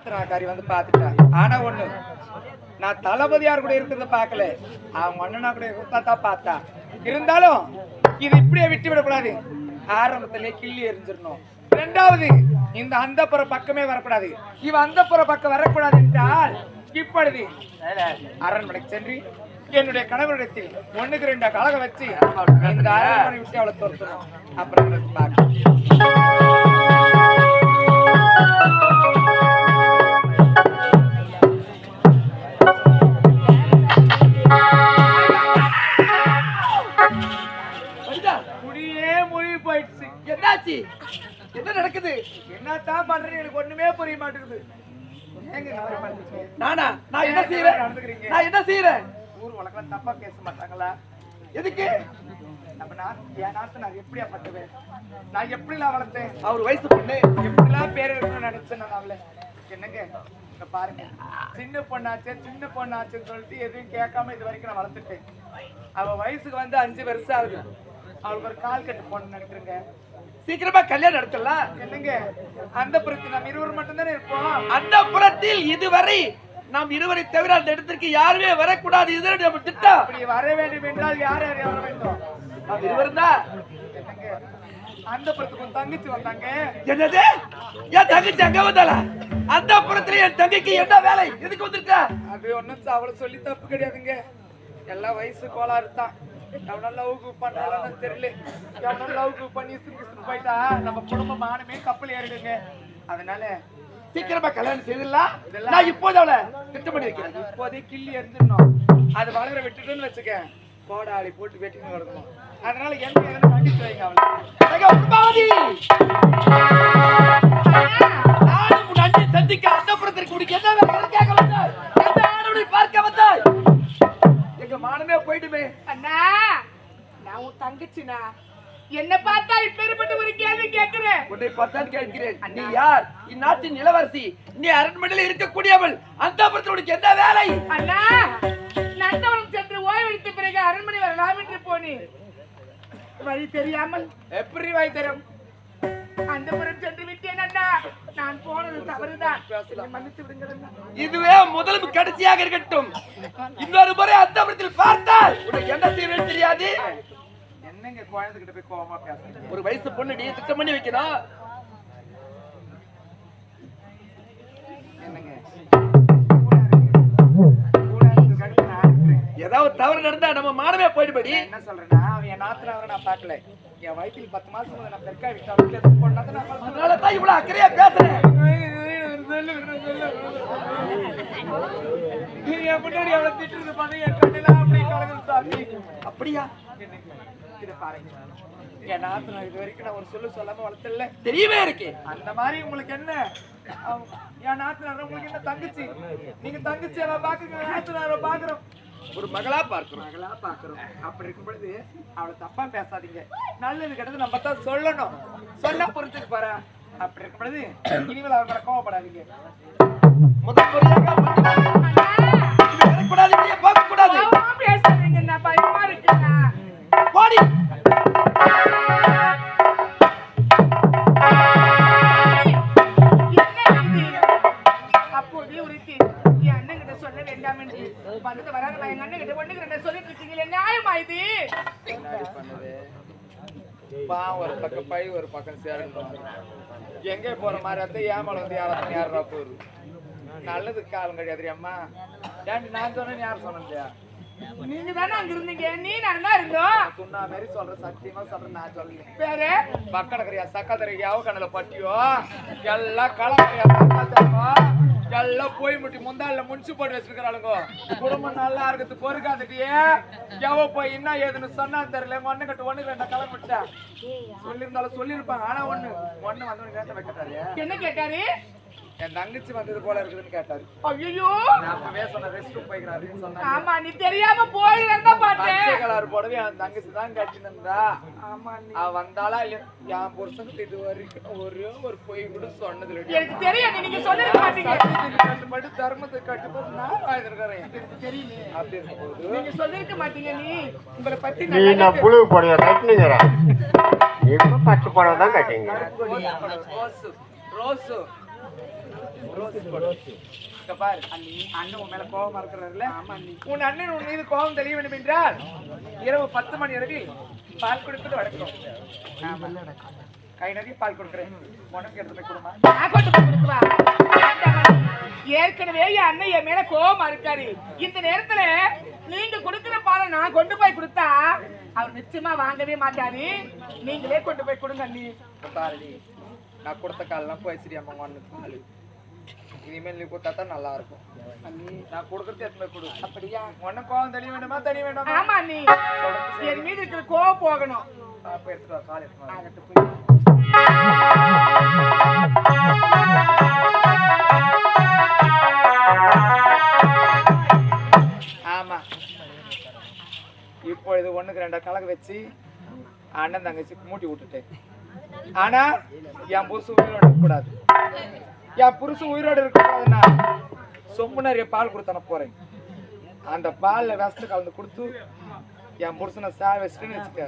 ஆத்திரக்காரி வந்து பார்த்துட்டேன் ஆனா ஒண்ணு நான் தளபதியார் கூட இருக்கிறத பார்க்கல. அவன் அண்ணனா கூட இருந்தா தான் பார்த்தா. இருந்தாலும் இது இப்படியே விட்டு விடக்கூடாது. ஆரம்பத்திலே கிள்ளி எரிஞ்சிடணும் ரெண்டாவது இந்த அந்தப்புற பக்கமே வரக்கூடாது. இவ அந்தப்புற பக்கம் வரக்கூடாது என்றால் இப்பொழுது அரண்மனைக்கு சென்று என்னுடைய கணவரிடத்தில் ஒண்ணுக்கு ரெண்டு கழக வச்சு இந்த அரண்மனை விட்டு அவளை துரத்தணும். அப்புறம் பார்க்க என்னாச்சு? என்ன நடக்குது? என்னத்தான் பண்றேன்னு எனக்கு ஒண்ணுமே புரிய மாட்டேங்குது? நானா நான்? என்ன செய்யறேன்? நான் என்ன செய்யறேன் ஊர் உலகம் தப்பா பேச மாட்டாங்களா? எதுக்கு? நம்ம நாட்டு என் நாட்டு நான் எப்படியா பட்டுவேன் நான் எப்படிலாம் வளர்த்தேன்? அவர் வயசு பொண்ணு. எப்படிலாம் பேர் இருக்கணும்னு நினைச்சேன் நான் அவளை. என்னங்க? பாருங்க. சின்ன பொண்ணாச்சே சின்ன பொண்ணாச்சுன்னு சொல்லிட்டு எதுவும் கேட்காம இது வரைக்கும் நான் வளர்த்துட்டேன். அவ வயசுக்கு வந்து அஞ்சு வருஷம் ஆகுது. அவளுக்கு ஒரு கால் கட்டு பொண்ணு நினைக்கிறேங்க. சீக்கிரமா கல்யாணம் நடத்தலாம் என்னங்க? அந்த புறத்து நம்ம இருவர் மட்டும்தானே இருப்போம்? அந்த புறத்தில் இதுவரை நாம் இருவரை தவிர அந்த இடத்திற்கு யாருமே வரக்கூடாது. இது நம்ம திட்டம். அப்படி வர வேண்டும் என்றால் யார் யார் வர வேண்டும்? நாம் இருவரும் தான். என்னங்க? அந்த புறத்துக்கு தங்கச்சி வந்தாங்க. என்னது? என் தங்கச்சி அங்க வந்தாளா? அந்த புறத்துல என் தங்கைக்கு என்ன வேலை? எதுக்கு வந்திருக்க? அது ஒன்றும் அவளை சொல்லி தப்பு கிடையாதுங்க. எல்லாம் வயசு கோளாறு தான். எவனோ லவ் பண்றான்னு தெரியல. எவனோ லவ் பண்ணி சுத்தி போயிட்டா நம்ம குடும்ப மானமே கப்பல் ஏறிடுங்க. அதனால சீக்கிரமா கல்யாணம் செய்திடலாம். நான் இப்போது அவளை திட்டம் பண்ணி வைக்கிறேன். இப்போதே கிள்ளி எரிஞ்சிடணும் அது வளர விட்டுட்டுன்னு வச்சுக்க. கோடாளி போட்டு வெட்டின்னு அதனால எந்த எதுவும் கண்டிச்சு வைங்க அவளை. அண்ணனை சந்திக்க அந்த புறத்திற்கு உனக்கு என்ன எதற்காக வந்தாய் எந்த ஆடவனை பார்க்க வந்தாய்? மானமே போயிடுமே. அண்ணா நான் உன் தங்கச்சினா என்ன பார்த்தா இப்பேற்பட்ட ஒரு கேள்வி கேக்குறேன் உன்னை பார்த்தான் கேட்கிறேன். நீ யார்? இந்நாட்டின் இளவரசி. நீ அரண்மனையில் இருக்கக்கூடியவள். அந்த உனக்கு என்ன வேலை? அண்ணா நந்தவனம் சென்று ஓய்வெடுத்த பிறகு அரண்மனை வரலாம் என்று போனேன். வழி தெரியாமல் எப்படி வாய் தரும்? அந்த புறம் நான் போனது தவறுதான். மன்னித்து விடுங்கள் இதுவே முதலும் கடைசியாக இருக்கட்டும். இன்னொரு முறை அந்த புறத்தில் பார்த்தால் உனக்கு என்ன செய்வேன் தெரியாது. என்னங்க குழந்தைகிட்ட போய் கோவமா பேசுறீங்க? ஒரு வயசு பொண்ணு நீ திட்டம் பண்ணி வைக்கணும். என்னங்க. ஏதாவது தவறு நடந்தா நம்ம மானமே போயிடுபடி என்ன சொல்றேன்னா அவன் என் நாத்துல அவரை நான் பார்க்கல. என் வயிற்றில் பத்து மாசம் முதல்ல நான் பெருக்கா விட்டு பண்ணாத நான் வளர்த்தேன். அதனால தான் இவ்வளவு அக்கறையா பேசுறேன். என் முன்னாடி அவளை திட்டுறது பார்த்தா என் கண்ணெல்லாம் அப்படியே சாமி. அப்படியா? இதை பாருங்க. என் நாத்துல இது வரைக்கும் நான் ஒரு சொல்லு சொல்லாம வளர்த்தல தெரியவே இருக்கு. அந்த மாதிரி உங்களுக்கு என்ன? என் நாத்துல உங்களுக்கு என்ன தங்கச்சி? நீங்க தங்கச்சி அவ பாக்குங்க நாத்துல பாக்குறோம் ஒரு மகளா பார்க்கிறோம். மகளா பாக்குறோம் அப்படி இருக்கும் பொழுது அவளை தப்பா பேசாதீங்க. நல்லது கெட்டது நம்ம தான் சொல்லணும். சொன்னா புரிஞ்சுக்கு பாரு அப்படி இருக்கும் பொழுது இனிமேல் அவ மேல கோவப்படாதீங்க. முதல் போக கூடாது கோவமா பேசாதீங்க நான் பயமா இருக்குண்ணா போற மாதிரி இருந்தா ஏமால வந்து யாரும் யாரா போகுது நல்லது காலம் கிடையாது அம்மா. ஏன்டி நான் சொன்னேன் யார் சொன்னேன் நீங்க தானே அங்க இருந்தீங்க. நீ நான் தான் இருந்தோம் சொன்னா மாதிரி சொல்ற சத்தியமா சொல்றேன் நான் சொல்லல. பேரு? பக்கடக்கறியா சக்காத்தரைக்கு யாவ கண்ணுல பட்டியோ எல்லாம் களக்கறியா சக்காத்தரோ எல்லாம் போய் முட்டி முந்தாளில முடிச்சு போட்டு வச்சிருக்கிறாளுங்க குடும்பம் நல்லா இருக்கிறது பொறுக்காதுட்டியே. எவ போய் என்ன ஏதுன்னு சொன்னா தெரியல ஒண்ணு கட்டு ஒண்ணு ரெண்டு கிளம்பிட்டேன் சொல்லியிருந்தாலும் சொல்லியிருப்பாங்க ஆனா ஒண்ணு ஒண்ணு வந்து நேரத்தை வைக்கிறாரு என்ன கேட்டாரு? என் தங்கச்சி வந்தது போல இருக்குதுன்னு கேட்டாரு. ஐயோ நான் அப்பவே சொன்ன ரெஸ்ட் போய்க்கிறாருன்னு சொன்னாங்க ஆமா நீ தெரியாம போயிருந்தா பார்த்தேன். பச்சை கலர் போடவே என் தங்கச்சி தான் கட்டினந்தா ஆமா நீ. அவ வந்தாளா இல்லையா என் புருஷனுக்கு இது வரைக்கும் ஒரே ஒரு பொய் கூட சொன்னது. எனக்கு தெரியும் நீங்க சொல்லிருக்க மாட்டீங்க. சத்தியத்துக்கு கட்டுப்பட்டு தர்மத்துக்கு கட்டுப்பட்டு நான் வாழ்ந்திருக்கிறேன். தெரியல. அப்படி இருக்கும்போது நீங்க சொல்லிருக்க மாட்டீங்க நீ. உங்களை பத்தி நீ நான் புழு புடவை கட்டினுங்கிற நீ கூட பச்சை புடவை தான் கட்டிங்க ரோஸு, ரோஸு, உன் மேல கோபமா அண்ணன் உன் மீது கோபம் தெளிய வேண்டும் என்றால் இரவு பத்து மணி அளவில் பால் கொடுப்பது வழக்கம். கை நிறைய பால் கொடுக்குறேன். உனக்கு எடுத்து கொடுமா. கொண்டு போய் ஏற்கனவே என் அண்ணன் என் மேல கோபமா இருக்காரு. இந்த நேரத்துல நீங்க கொடுக்கிற பாலை நான் கொண்டு போய் கொடுத்தா அவர் நிச்சயமா வாங்கவே மாட்டாரு. நீங்களே கொண்டு போய் கொடுங்க அண்ணி. நான் கொடுத்த காலெல்லாம் போய் அம்மா ஒன்று இனிமேல் நீ கொடுத்தா தான் நல்லா இருக்கும் நான் கொடுக்கறது எத்தனை கொடு. அப்படியா? உன்ன கோவம் தெளிய வேண்டுமா தெளிய வேண்டாமா ஆமா அண்ணி. என் மீது இருக்கிற கோவம் போகணும். அப்ப எடுத்துட்டு வா கால் எடுத்துட்டு. ஆமா. இப்பொழுது ஒண்ணுக்கு ரெண்டா கலக்கு வச்சு அண்ணன் தங்கச்சி மூட்டி விட்டுட்டேன். ஆனா என் உயிரோடு இருக்கக்கூடாது. என் புருஷன் உயிரோடு இருக்கக்கூடாதுன்னா சொம்பு நிறைய பால் கொடுத்து அனுப்ப போறேன். அந்த பால்ல விஷத்து கலந்து கொடுத்து என் புருஷனை சா வச்சுட்டுன்னு வச்சுக்க.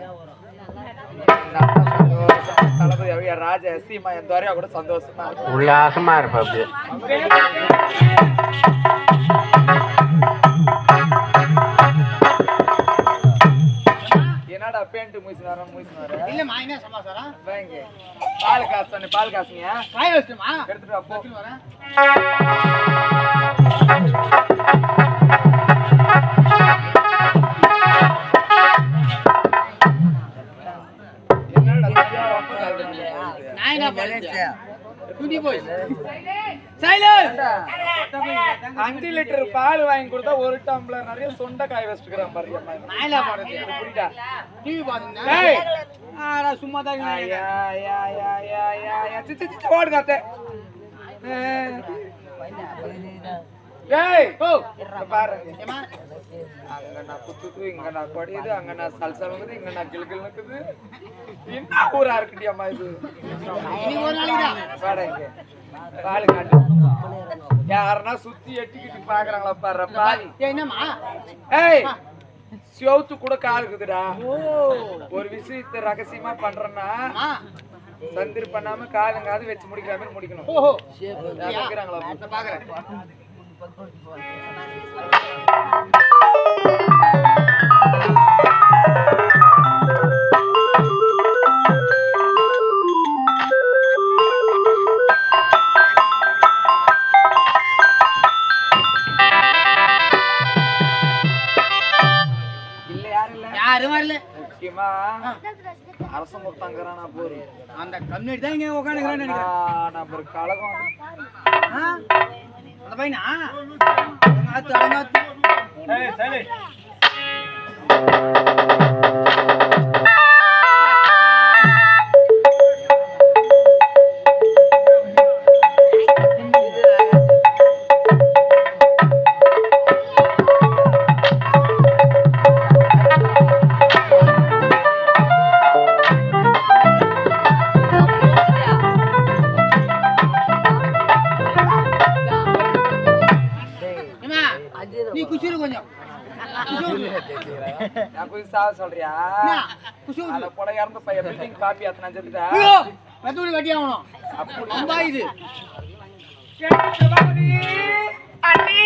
தளபதி ராஜா சீமா என் துறையா கூட சந்தோஷமா உல்லாசமா இருப்ப பேண்ட் மூசினாரா மூசினாரா இல்லம்மா என்ன சமாச்சாரம் வாங்க. பால் காசு பால் காசுங்க காய வச்சுமா எடுத்துட்டு வா போ. வரேன். என்னடா ரொம்ப? நான் என்ன பண்ணேன் குடி போய். அஞ்சு லிட்டர் பால் வாங்கி கொடுத்தா ஒரு டம்ளர் நிறைய சொண்டை காய வச்சுக்கிறான் பாரு அம்மா. நான் என்ன பண்ணுறது இது புரியுதா டிவி பாத்துங்க ஏய்! நான் சும்மா தான் ஐயா, ஐயா, ஐயா, ஐயா, ஐயா, ஐயா. சி, சி, சி, ஓடுங்க அத்தை. ஏய். இங்க பாரு. ஏமா அங்க நான் குத்துது இங்க நான் கொடையுது அங்க நான் சல்சலங்குது இங்க நான் கிளுகிள் நிக்குது. என்ன ஊரா இருக்குடி அம்மா இது? இனி ஒரு நாளைக்கு தான் வாடா இங்க. பாலு காட்டு. யாருன்னா சுத்தி எட்டிக்கிட்டு பாக்குறாங்களா பாரு பாலி. ஏய், என்னம்மா? ஏய் செவுத்து கூட கால் இருக்குதுடா. ஓ. ஒரு விஷயத்தை ரகசியமா பண்றேன்னா சந்திர் பண்ணாம காலுங்காது வச்சு முடிக்கிற மாதிரி முடிக்கணும் நான் பாக்குறேன். அரசன் கொடுத்தாங்கிறானா போரு. அந்த கம்யூனிட்டி தான் இங்க உட்காந்துக்கிறான்னு நினைக்கிறேன். நான் ஒரு கழகம். ஆ? நீ குசிரு கொஞ்சம். சொல்றியா? காப்பி அத்தனை வெத்தூளி வெட்டி ஆகணும். அப்படி. இது அண்ணி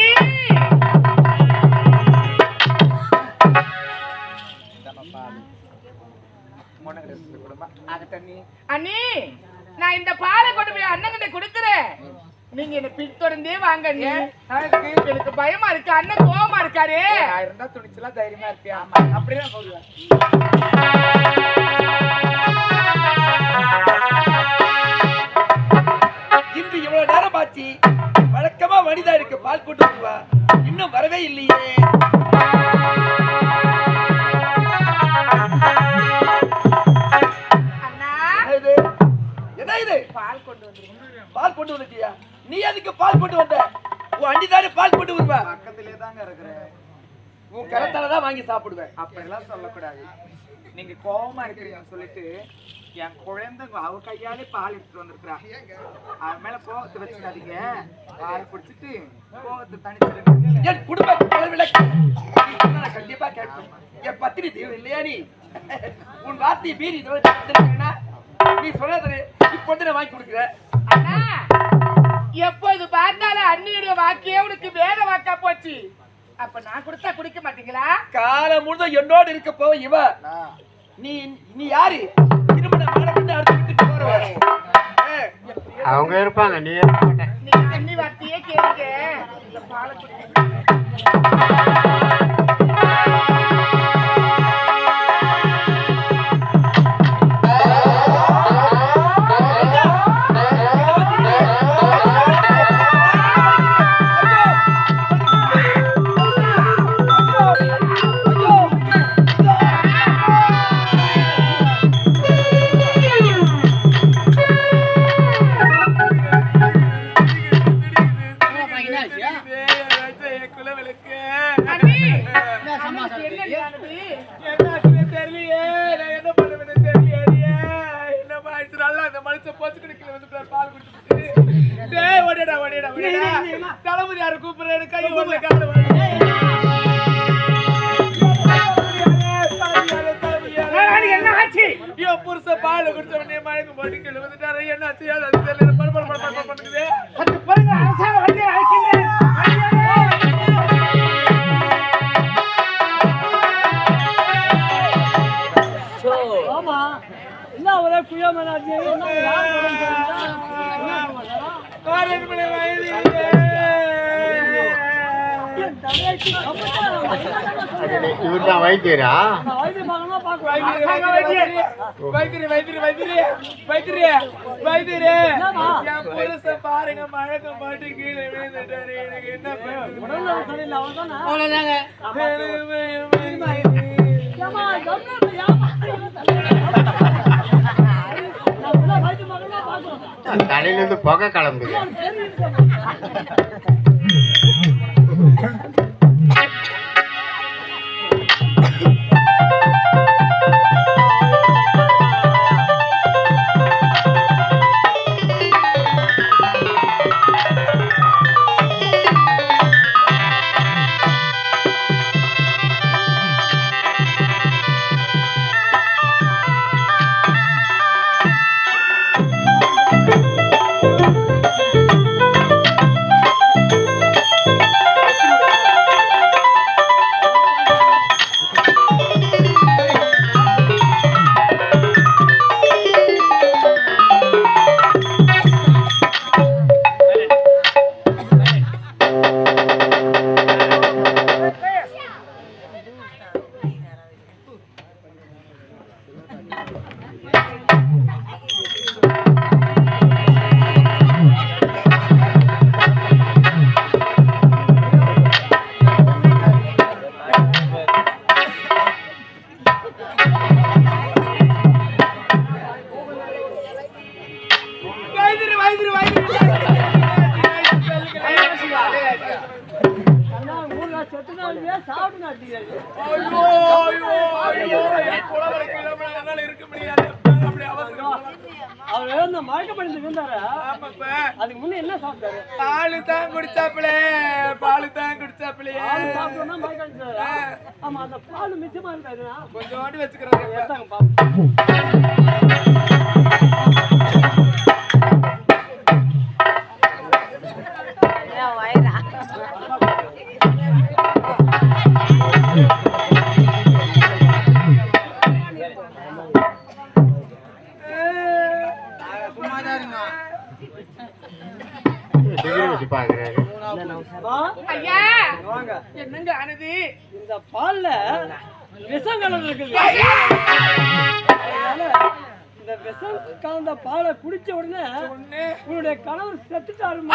அண்ணி நான் இந்த பாலை கொண்டு போய் அண்ணங்கிட்ட கொடுக்குறேன். நீங்க என்ன பின்தொடர்ந்தே வாங்க எனக்கு பயமா இருக்கு அண்ணன் கோவமா இருக்காரு. இருந்தா துணிச்சலா தைரியமா இருப்பியா அப்படியே நான் சொல்லுவேன் இன்று இவ்வளவு நேரம் ஆச்சு. வழக்கமா வனிதா இருக்கு பால் வருவா. இன்னும் வரவே இல்லையே. அண்ணா. என்ன இது? பால் கொண்டு வந்துருங்க. பால் கொண்டு வந்துட்டியா? நீ எதுக்கு பால் கொண்டு வந்த? உன் அண்டி தானே பால் கொண்டு வருவா? பக்கத்திலே தாங்க இருக்கிறேன் உன் கரத்தால தான் வாங்கி சாப்பிடுவேன். அப்படிலாம் சொல்லக்கூடாது. நீங்க கோவமா இருக்கிறீங்கன்னு சொல்லிட்டு என் குழந்தை அவ கையாலே பால் எடுத்துட்டு வந்திருக்கிறா. அது மேல கோவத்தை வச்சுக்காதீங்க. பால் குடிச்சிட்டு கோவத்தை தனிச்சிருங்க என் குடும்ப நான் கண்டிப்பா கேட்பேன். என் பத்தினி தெய்வம் இல்லையா நீ? உன் வார்த்தையை மீறி நீ சொன்னது இப்போ வாங்கி கொடுக்குறேன். அண்ணா! எப்போது பார்த்தாலும் அண்ணியுடைய வாக்கியே உனக்கு வேத வாக்கா போச்சு. அப்ப நான் கொடுத்தா குடிக்க மாட்டீங்களா? காலம் முழுதும் என்னோடு இருக்க போவ இவ. நீ நீ யாரு? போறவ. அவங்க இருப்பாங்க நீ நீங்க அண்ணி வார்த்தையே கேளுங்க. இந்த பாலை தளபதியார கூப்பிடுறாரு கை ஓடல காடு என்ன ஆச்சு ஐயோ புருஷ பால் குடிச்ச உடனே மயக்கம் போட்டு கீழே வந்துட்டாரு என்ன செய்யாது அது தெரியல பட பண்ணுது அது பாருங்க அரசாங்க வண்டியை அழைக்கிறேன் கம்பெனி இவர் தான் வைத்தியரா வைத்திரி வைத்திரி வைத்திரி வைத்திரி வைத்திரி? என் புருஷன் பாருங்க மழக்கம் பாட்டு கீழே விழுந்துட்டாரு எனக்கு என்ன அவ்வளவுதாங்க தலையிலிருந்து புகை கிளம்புது. அவர் இந்த மயக்கப்படிந்து இருந்தாரு ஆமாப்பா. அதுக்கு முன்ன என்ன சாப்பிட்டாரு? பாலு தான் குடிச்சாப்பிளே பாலு தான் குடிச்சாப்பிளையே பால் சாப்பிட்டோம்னா மயக்கம் அடிச்சாரு. ஆமா அந்த பால் மிச்சமா இருக்காதுண்ணா கொஞ்சோண்டு வச்சுக்கிறேன் எடுத்தாங்க பாப்போம் என்னங்க ஆனது? இந்த பால்ல விஷம் கலந்து இருக்குது இந்த விஷம் கலந்த பாலை குடிச்ச உடனே உன்னுடைய கணவர் செத்துட்டாருமா?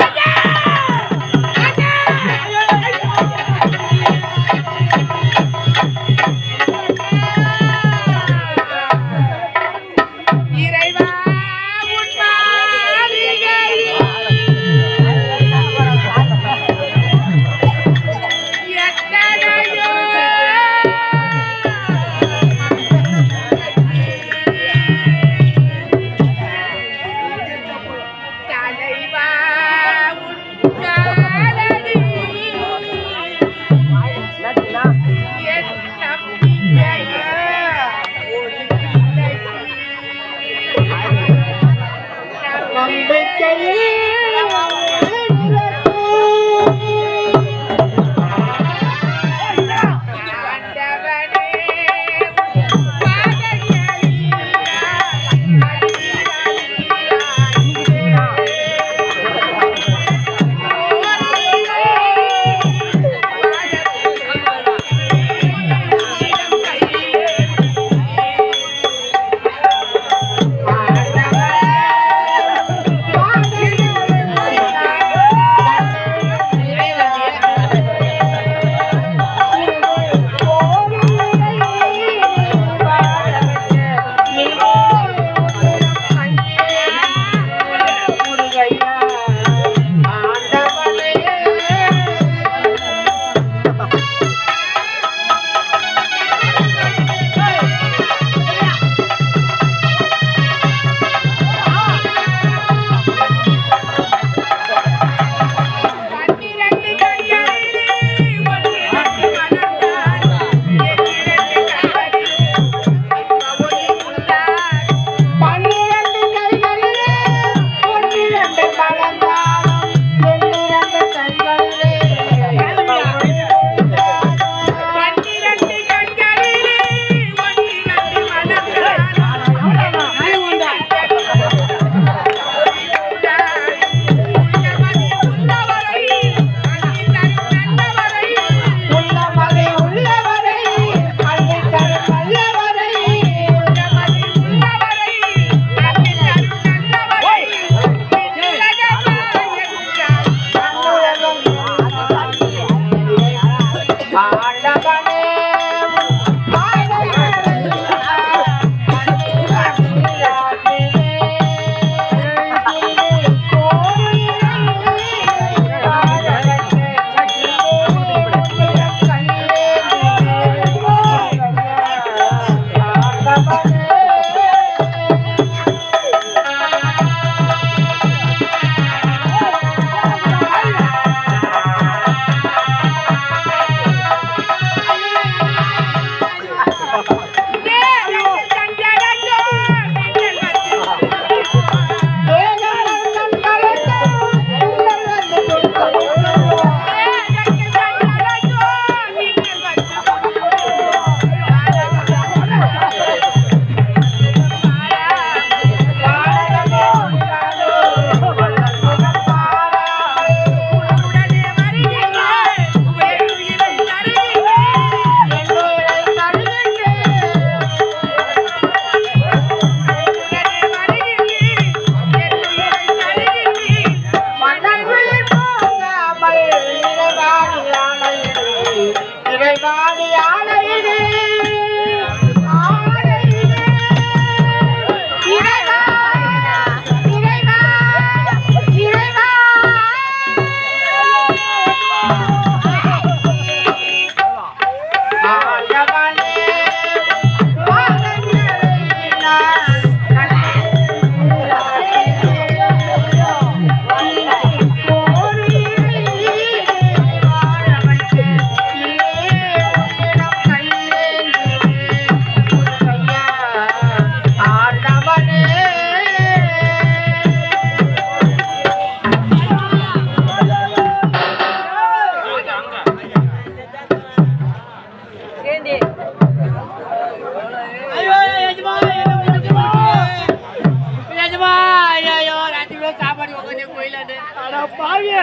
பாவி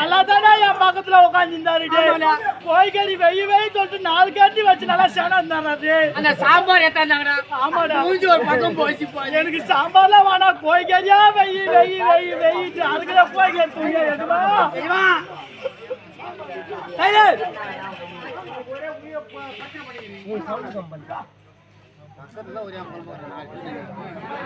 நல்லா தானே என் பக்கத்துல உட்காந்துருந்தாரு கோய்கறி வெயி வெயி தொட்டு நாலு கட்டி வச்சு நல்லா சேனா இருந்தாரு அந்த சாம்பார் எத்தாண்டாங்கடா ஆமாடா. மூஞ்சி ஒரு பக்கம் போச்சு எனக்கு சாம்பார்லாம் வேணாம். கோய்கறியா வெயி வெயி வெயி வெயிட்டு அதுக்குதான் கோய்கறி தூங்க